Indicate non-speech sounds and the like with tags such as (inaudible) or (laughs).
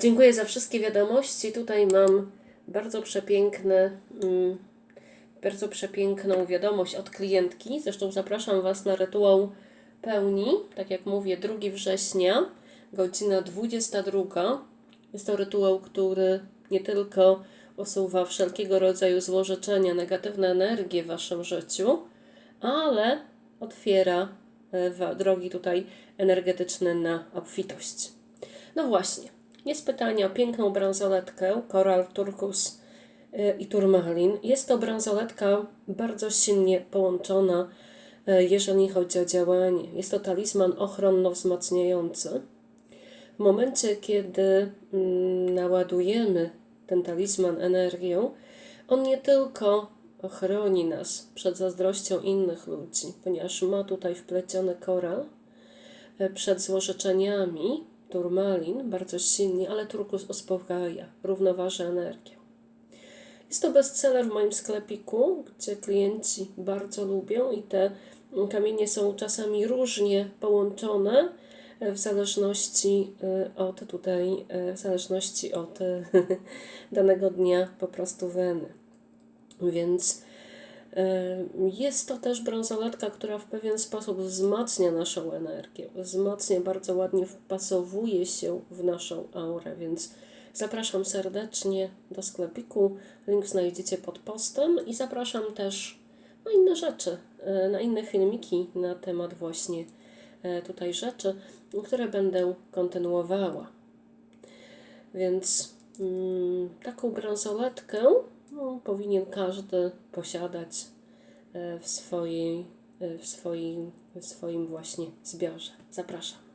Dziękuję za wszystkie wiadomości. Tutaj mam bardzo przepiękne, mm, bardzo przepiękną wiadomość od klientki. Zresztą zapraszam Was na rytuał pełni. Tak jak mówię, 2 września, godzina 22. Jest to rytuał, który nie tylko usuwa wszelkiego rodzaju złożeczenia, negatywne energie w Waszym życiu, ale otwiera e, drogi tutaj energetyczne na obfitość. No właśnie, jest pytanie o piękną bransoletkę Coral Turkus y, i Turmalin. Jest to bransoletka bardzo silnie połączona, y, jeżeli chodzi o działanie. Jest to talizman ochronno-wzmacniający. W momencie, kiedy mm, naładujemy ten talizman energią, on nie tylko chroni nas przed zazdrością innych ludzi, ponieważ ma tutaj wpleciony koral, e, przed złożeczeniami, turmalin bardzo silnie, ale turkus uspokaja, równoważy energię. Jest to bestseller w moim sklepiku, gdzie klienci bardzo lubią i te kamienie są czasami różnie połączone e, w zależności e, od tutaj, e, w zależności od e, (laughs) danego dnia po prostu weny. Więc e, jest to też bransoletka, która w pewien sposób wzmacnia naszą energię, wzmacnia, bardzo ładnie wpasowuje się w naszą aurę, więc zapraszam serdecznie do sklepiku. Link znajdziecie pod postem i zapraszam też na inne rzeczy, e, na inne filmiki na temat właśnie e, tutaj rzeczy, które będę kontynuowała. Więc mm, taką bransoletkę no, powinien każdy posiadać e, w, swojej, e, w, swoim, w swoim właśnie zbiorze. Zapraszam.